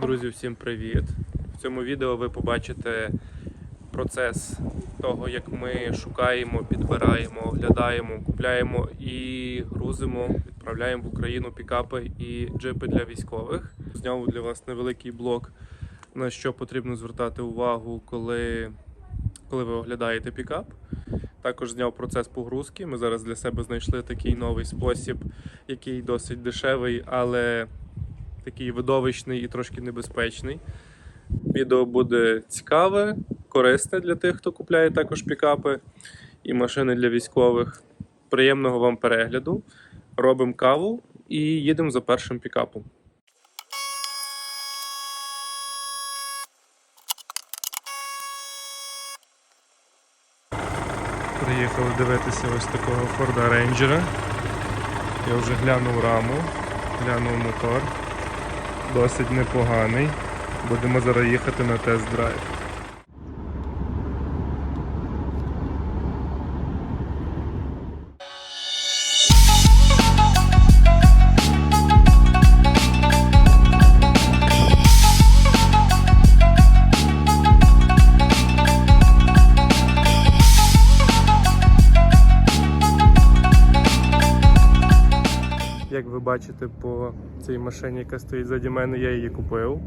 Друзі, всім привіт! В цьому відео ви побачите процес того, як ми шукаємо, підбираємо, оглядаємо, купляємо і грузимо, відправляємо в Україну пікапи і джипи для військових. Зняв для вас невеликий блок, на що потрібно звертати увагу, коли, коли ви оглядаєте пікап. Також зняв процес погрузки. Ми зараз для себе знайшли такий новий спосіб, який досить дешевий, але такий видовищний і трошки небезпечний. Відео буде цікаве, корисне для тих, хто купляє також пікапи і машини для військових. Приємного вам перегляду. Робимо каву і їдемо за першим пікапом. Приїхали дивитися ось такого Форда Рейнджера. Я вже глянув раму, глянув мотор. Досить непоганий. Будемо зараз їхати на тест-драйв. Ви бачите по цій машині, яка стоїть заді мене, я її купив.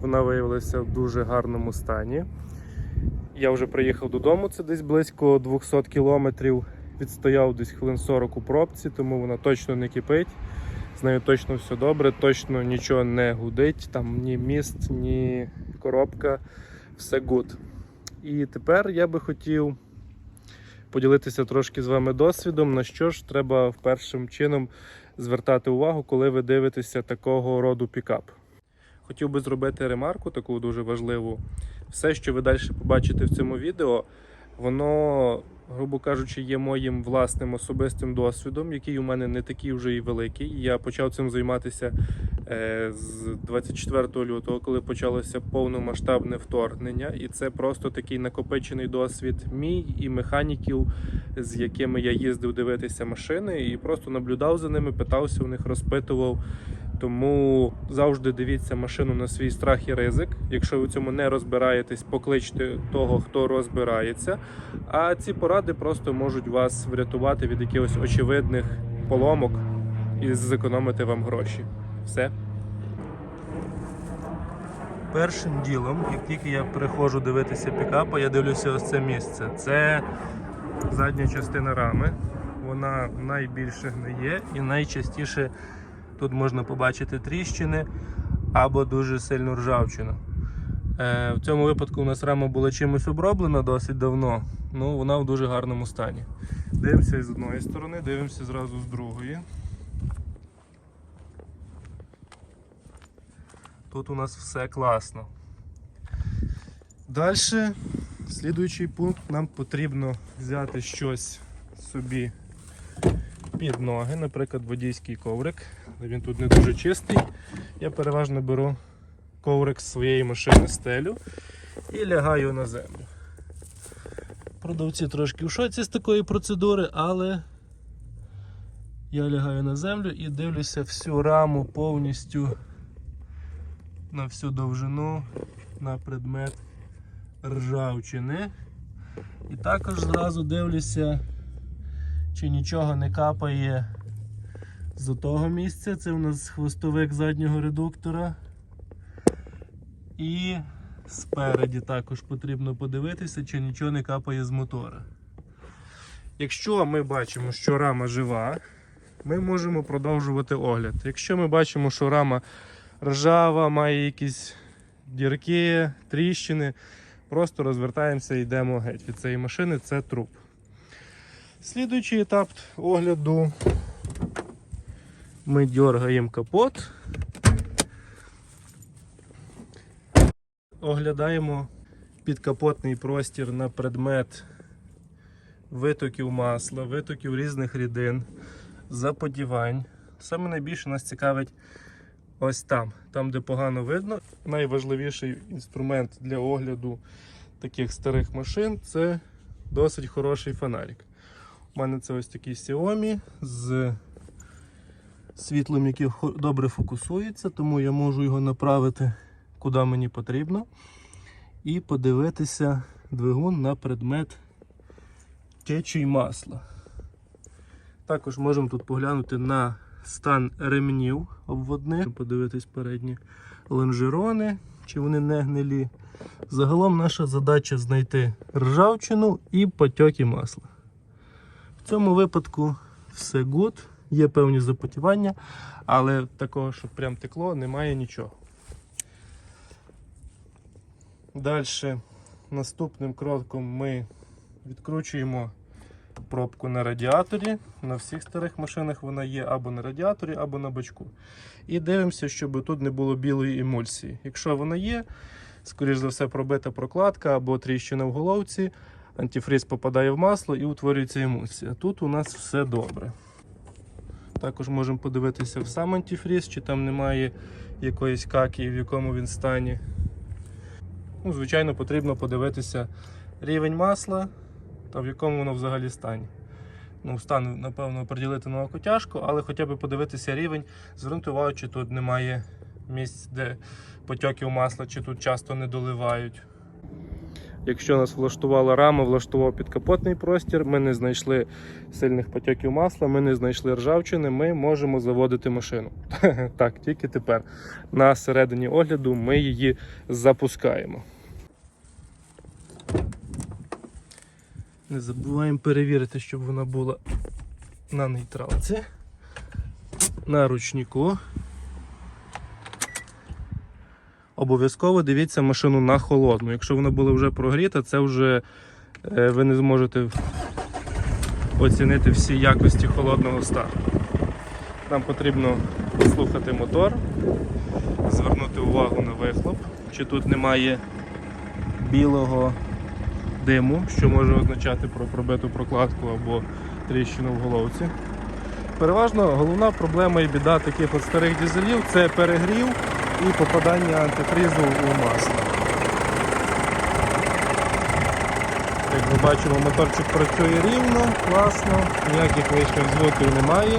Вона виявилася в дуже гарному стані. Я вже приїхав додому, це десь близько 200 кілометрів. Відстояв десь хвилин 40 у пробці, тому вона точно не кипить. З нею точно все добре, точно нічого не гудить, там ні міст, ні коробка, все гуд. І тепер я би хотів поділитися трошки з вами досвідом, на що ж треба першим чином звертати увагу, коли ви дивитеся такого роду пікап. Хотів би зробити ремарку, таку дуже важливу. Все, що ви далі побачите в цьому відео, воно, грубо кажучи, є моїм власним особистим досвідом, який у мене не такий вже і великий. Я почав цим займатися е, з 24 лютого, коли почалося повномасштабне вторгнення, і це просто такий накопичений досвід мій і механіків, з якими я їздив дивитися машини, і просто наблюдав за ними, питався у них, розпитував. Тому завжди дивіться машину на свій страх і ризик. Якщо ви цьому не розбираєтесь, покличте того, хто розбирається. А ці поради просто можуть вас врятувати від якихось очевидних поломок і зекономити вам гроші. Все. Першим ділом, як тільки я приходжу дивитися пікапа, я дивлюся ось це місце. Це задня частина рами. Вона найбільше гниє і найчастіше тут можна побачити тріщини або дуже сильну ржавчину. Е, в цьому випадку у нас рама була чимось оброблена досить давно, ну вона в дуже гарному стані. Дивимося з одної сторони, дивимося зразу з другої. Тут у нас все класно. Далі, слідуючий пункт, нам потрібно взяти щось собі під ноги, наприклад, водійський коврик. Він тут не дуже чистий. Я переважно беру коврик з своєї машини, стелю і лягаю на землю. Продавці трошки в шоці з такої процедури, але я лягаю на землю і дивлюся всю раму повністю на всю довжину на предмет ржавчини. І також зразу дивлюся, чи нічого не капає з того місця. Це у нас хвостовик заднього редуктора. І спереді також потрібно подивитися, чи нічого не капає з мотора. Якщо ми бачимо, що рама жива, ми можемо продовжувати огляд. Якщо ми бачимо, що рама ржава, має якісь дірки, тріщини, просто розвертаємося і йдемо геть від цієї машини, це труп. Слідуючий етап огляду. Ми дергаємо капот. Оглядаємо підкапотний простір на предмет витоків масла, витоків різних рідин, заподівань. Саме найбільше нас цікавить ось там, там, де погано видно. Найважливіший інструмент для огляду таких старих машин це досить хороший фонарик. У мене це ось такий Xiaomi з світлом, яке добре фокусується, тому я можу його направити куди мені потрібно, і подивитися двигун на предмет течії масла. Також можемо тут поглянути на стан ремнів обводних, подивитись передні лонжерони, чи вони не гнилі. Загалом наша задача знайти ржавчину і потьоки масла. В цьому випадку все good, є певні запотівання, але такого, щоб прям текло, немає нічого. Далі наступним кроком ми відкручуємо пробку на радіаторі. На всіх старих машинах вона є або на радіаторі, або на бачку. І дивимося, щоб тут не було білої емульсії. Якщо вона є, скоріш за все, пробита прокладка або тріщина в головці, антифриз попадає в масло і утворюється емульсія. Тут у нас все добре. Також можемо подивитися в сам антифриз, чи там немає якоїсь каки, в якому він стані. Ну, звичайно, потрібно подивитися рівень масла та в якому воно взагалі стані. Ну, стан, напевно, приділити на око тяжко, але хоча б подивитися рівень, звернути увагу, чи тут немає місць, де потьоків масла, чи тут часто не доливають. Якщо нас влаштувала рама, влаштував підкапотний простір, ми не знайшли сильних потьоків масла, ми не знайшли ржавчини, ми можемо заводити машину. Так, тільки тепер. На середині огляду ми її запускаємо. Не забуваємо перевірити, щоб вона була на нейтралці, на ручнику. Обов'язково дивіться машину на холодну. Якщо вона була вже прогріта, це вже е, ви не зможете оцінити всі якості холодного стану. Нам потрібно послухати мотор, звернути увагу на вихлоп, чи тут немає білого диму, що може означати про пробиту прокладку або тріщину в головці. Переважно головна проблема і біда таких от старих дизелів це перегрів і попадання антифрізу у масло. Як ми бачимо, моторчик працює рівно, класно, ніяких лишніх звуків немає.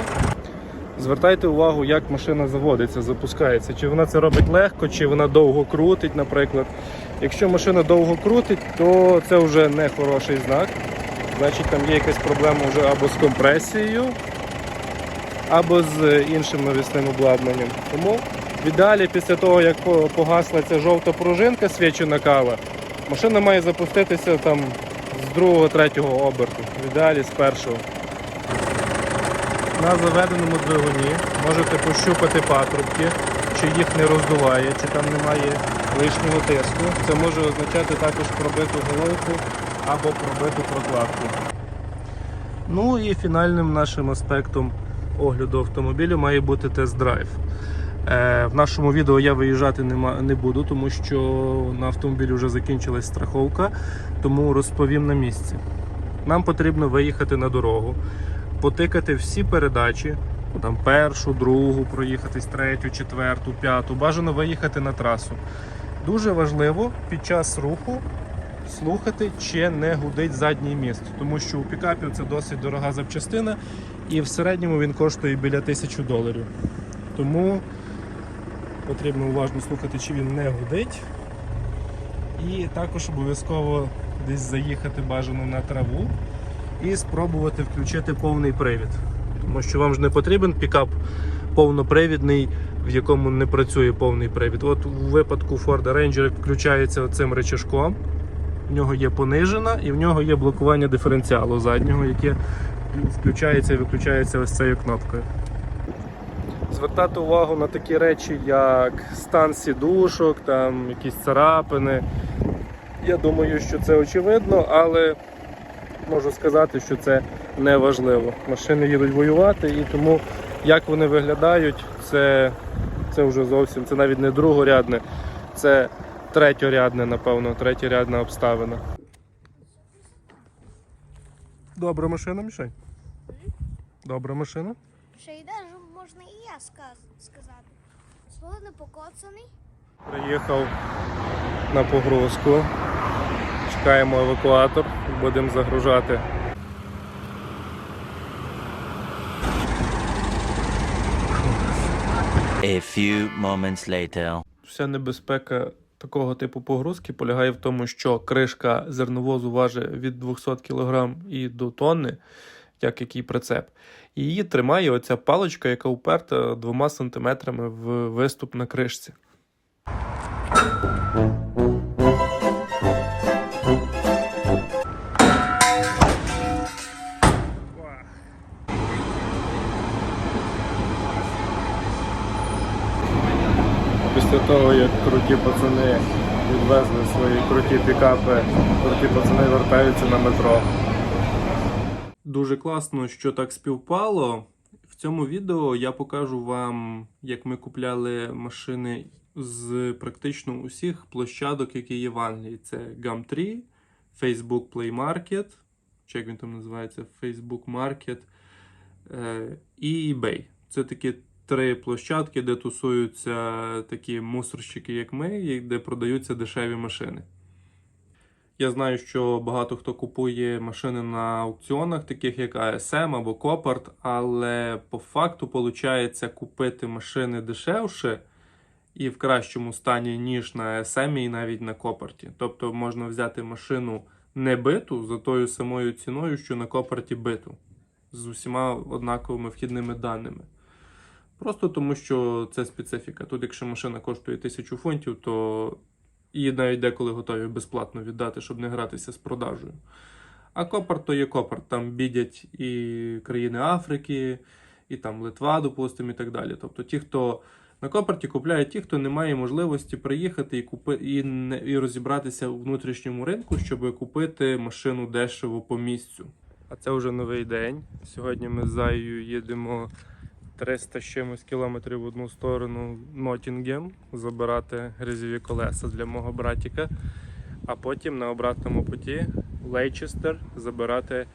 Звертайте увагу, як машина заводиться, запускається. Чи вона це робить легко, чи вона довго крутить, наприклад. Якщо машина довго крутить, то це вже не хороший знак. Значить там є якась проблема вже або з компресією, або з іншим навісним обладнанням. Тому в ідеалі після того, як погасла ця жовта пружинка свічена кава, машина має запуститися там з другого-третього оберту. В ідеалі з першого. На заведеному двигуні можете пощупати патрубки, чи їх не роздуває, чи там немає лишнього тиску. Це може означати також пробиту головку або пробиту прокладку. Ну і фінальним нашим аспектом огляду автомобілю має бути тест-драйв. Е, в нашому відео я виїжджати не буду, тому що на автомобілі вже закінчилась страховка, тому розповім на місці. Нам потрібно виїхати на дорогу, потикати всі передачі, ну, там першу, другу, проїхатись, третю, четверту, п'яту. Бажано виїхати на трасу. Дуже важливо під час руху слухати, чи не гудить задній міст, тому що у пікапів це досить дорога запчастина, і в середньому він коштує біля тисячі доларів. Тому потрібно уважно слухати, чи він не гудить. І також обов'язково десь заїхати бажано на траву і спробувати включити повний привід. Тому що вам ж не потрібен пікап повнопривідний, в якому не працює повний привід. От у випадку Ford Ranger включається цим речашком. В нього є понижена і в нього є блокування диференціалу заднього, яке включається і виключається ось цією кнопкою. Звертати увагу на такі речі, як стан сідушок, там якісь царапини. Я думаю, що це очевидно, але можу сказати, що це не важливо. Машини їдуть воювати, і тому як вони виглядають, це, це вже зовсім це навіть не другорядне, це третьорядне, напевно, третьорядна обставина. Добра машина, Мішень? Добра машина? Ще й даже можна і я сказ- сказати. Слово не покоцаний. Приїхав на погрузку. Чекаємо евакуатор, будемо загружати. A few moments later. вся небезпека такого типу погрузки полягає в тому, що кришка зерновозу важить від 200 кг і до тонни, як який прицеп. І її тримає оця паличка, яка уперта двома сантиметрами в виступ на кришці. Після того, як круті пацани відвезли свої круті пікапи, круті пацани вертаються на метро. Дуже класно, що так співпало. В цьому відео я покажу вам, як ми купляли машини з практично усіх площадок, які є в Англії. Це Gumtree, Facebook Play Market, чи як він там називається, Facebook Market е, і eBay. Це такі три площадки, де тусуються такі мусорщики, як ми, і де продаються дешеві машини. Я знаю, що багато хто купує машини на аукціонах, таких як ASM або Copart, але по факту виходить купити машини дешевше і в кращому стані, ніж на ASM і навіть на Копарті. Тобто можна взяти машину не биту за тою самою ціною, що на Копарті биту, з усіма однаковими вхідними даними. Просто тому, що це специфіка. Тут, якщо машина коштує тисячу фунтів, то її навіть деколи готові безплатно віддати, щоб не гратися з продажею. А Копарт то є Копарт. Там бідять і країни Африки, і там Литва, допустимо, і так далі. Тобто ті, хто на Копарті купляють ті, хто не має можливості приїхати і купи, і, не, і розібратися у внутрішньому ринку, щоб купити машину дешево по місцю. А це вже новий день. Сьогодні ми з Заєю їдемо 300 з чимось кілометрів в одну сторону Ноттінгем забирати грязьові колеса для мого братіка. А потім на обратному путі Лейчестер забирати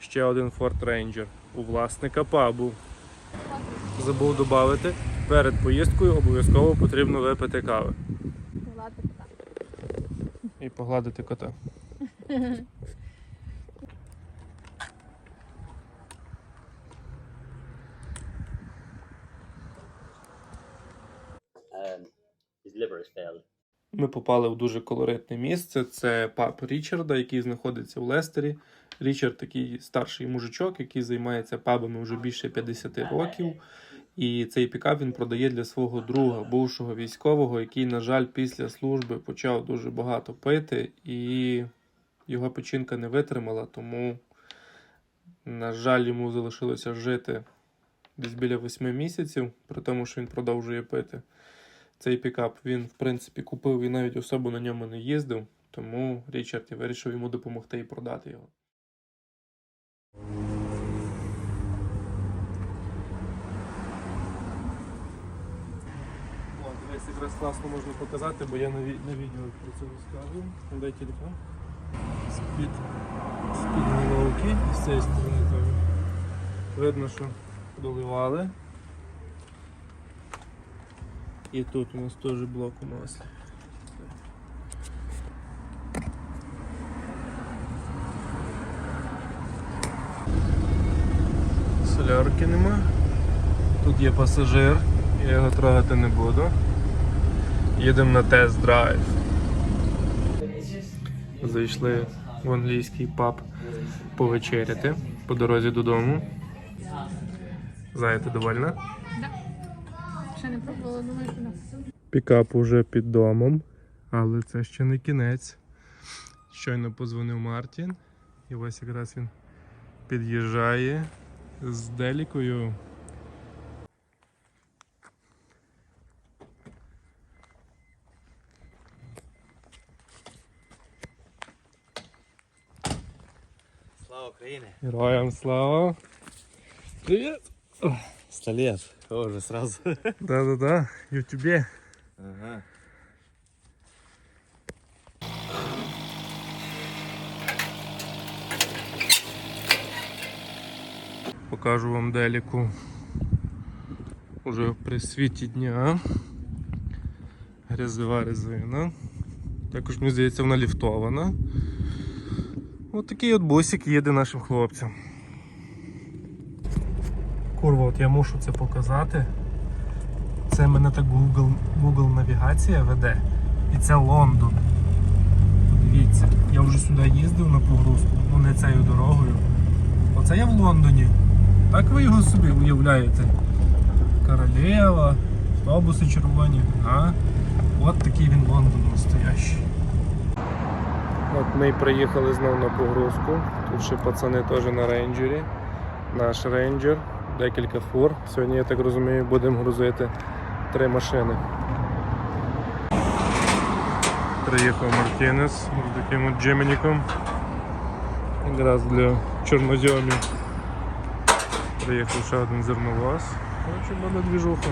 ще один Ford Ranger у власника пабу. Забув додати, перед поїздкою обов'язково потрібно випити кави Ладно, так. і погладити кота. Ми попали в дуже колоритне місце. Це паб Річарда, який знаходиться в Лестері. Річард такий старший мужичок, який займається пабами вже більше 50 років. І цей пікап він продає для свого друга, бувшого військового, який, на жаль, після служби почав дуже багато пити, і його печінка не витримала, тому, на жаль, йому залишилося жити десь біля 8 місяців, при тому, що він продовжує пити. Цей пікап він, в принципі, купив і навіть особо на ньому не їздив, тому Річард вирішив йому допомогти і продати його. О, якраз класно можна показати, бо я на, ві- на відео про це розказую. Дай телефон. З-під, з-під головки і з цієї сторони. Видно, що доливали. І тут у нас теж блок у маслі. Солярки нема. Тут є пасажир, я його трогати не буду. Їдемо на тест-драйв. Зайшли в англійський паб повечеряти по дорозі додому. Знаєте, довольна? Ще не пробувала, думаю, що да. Пікап уже під домом, але це ще не кінець. Щойно позвонив Мартін, і ось якраз він під'їжджає з делікою. Слава Украине! Героям слава! Привіт! Сто лет. О, уже сразу. Да-да-да, ютубе. Ага. Покажу вам деліку уже при світі дня. Грязова резина. Також, мені здається, вона ліфтована. Ось такий от бусик їде нашим хлопцям. Курва, от я мушу це показати. Це мене так Google, Google навігація веде. І це Лондон. Подивіться, я вже сюди їздив на погрузку, ну не цією дорогою. Оце я в Лондоні. Так ви його собі уявляєте? Королева, автобуси червоні. А? От такий він Лондон настоящий. От ми приїхали знову на погрузку. Тут ще пацани теж на рейнджері. Наш рейнджер, декілька фур. Сьогодні, я так розумію, будемо грузити три машини. Приїхав Мартінес з таким от Джемініком. Якраз для чорнозьомів. Приїхав ще один зерновоз. Коротше, буде двіжуха.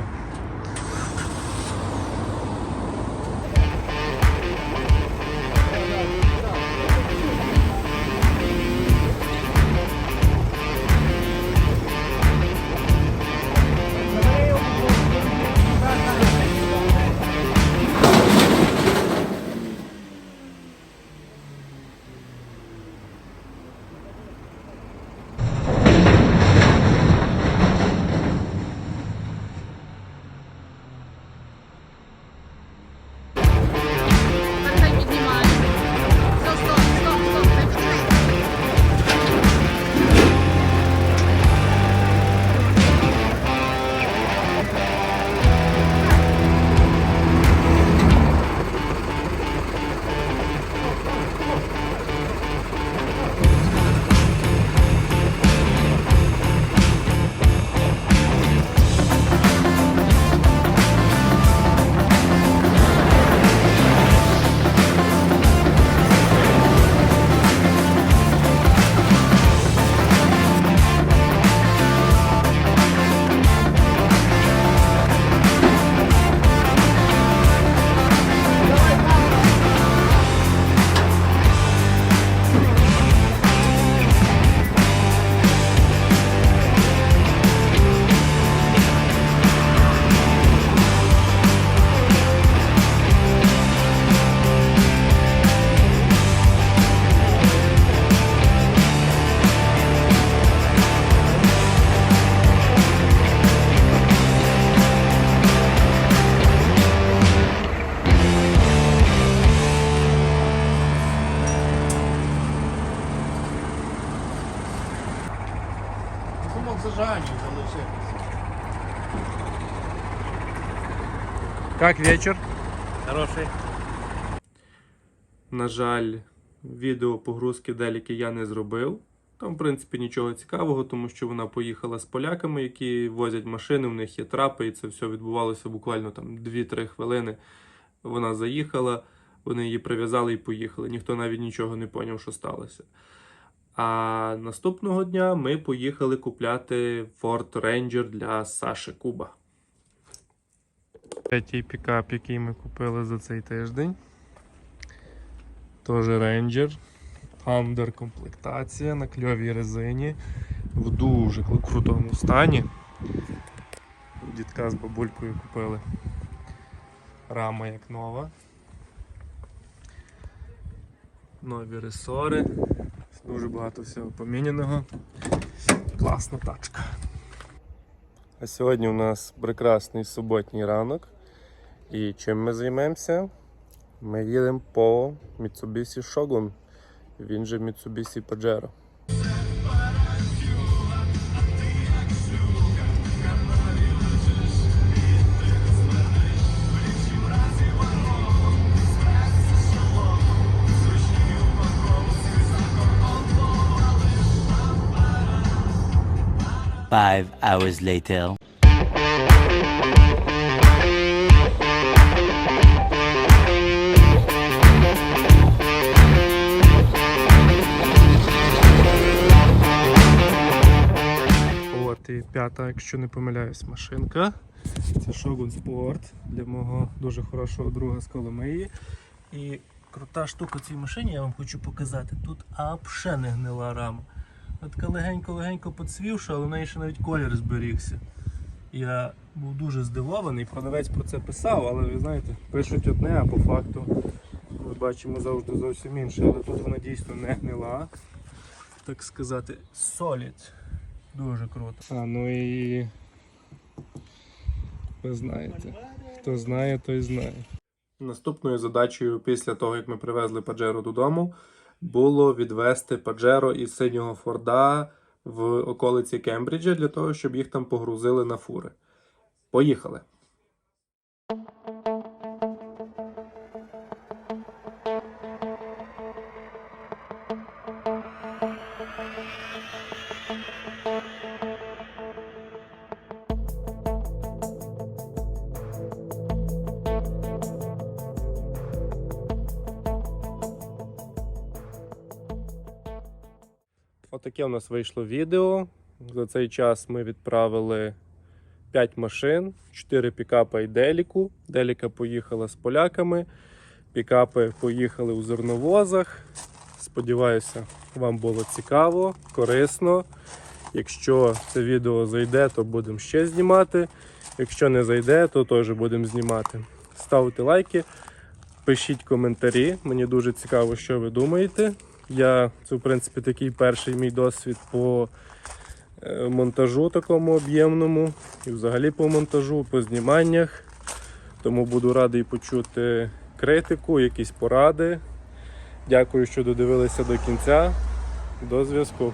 Як вечір? Хороший. На жаль, відео погрузки деліки я не зробив. Там, в принципі, нічого цікавого, тому що вона поїхала з поляками, які возять машини, в них є трапи, і це все відбувалося буквально там 2-3 хвилини. Вона заїхала, вони її прив'язали і поїхали. Ніхто навіть нічого не поняв, що сталося. А наступного дня ми поїхали купляти Ford Ranger для Саши Куба. Третій пікап, який ми купили за цей тиждень. Теж Ranger. Андер комплектація на кльовій резині. В дуже крутому стані. Дідка з бабулькою купили. Рама як нова. Нові ресори. Дуже багато всього поміняного. Класна тачка. А сьогодні у нас прекрасний суботній ранок. І чим ми займемося? Ми їдемо по Mitsubishi Shogun. Він же Mitsubishi Pajero. Five hours later. От і п'ята, якщо не помиляюсь, машинка. Це Shogun Sport для мого дуже хорошого друга з Коломиї. І крута штука цій машині, я вам хочу показати. Тут взагалі не гнила рама. Така легенько-легенько поцвівша, але в неї ще навіть колір зберігся. Я був дуже здивований, продавець про це писав, але ви знаєте, пишуть одне, а по факту ми бачимо завжди зовсім інше. Але тут вона дійсно не гнила. Так сказати, solid. Дуже круто. А, ну і ви знаєте. Хто знає, той знає. Наступною задачею після того, як ми привезли Паджеро додому, було відвести Паджеро із синього Форда в околиці Кембриджа для того, щоб їх там погрузили на фури. Поїхали! Нас вийшло відео. За цей час ми відправили 5 машин, 4 пікапа і деліку. Деліка поїхала з поляками. Пікапи поїхали у зерновозах. Сподіваюся, вам було цікаво, корисно. Якщо це відео зайде, то будемо ще знімати. Якщо не зайде, то теж будемо знімати. Ставте лайки, пишіть коментарі. Мені дуже цікаво, що ви думаєте. Я це, в принципі, такий перший мій досвід по е, монтажу такому об'ємному і взагалі по монтажу, по зніманнях. Тому буду радий почути критику, якісь поради. Дякую, що додивилися до кінця. До зв'язку.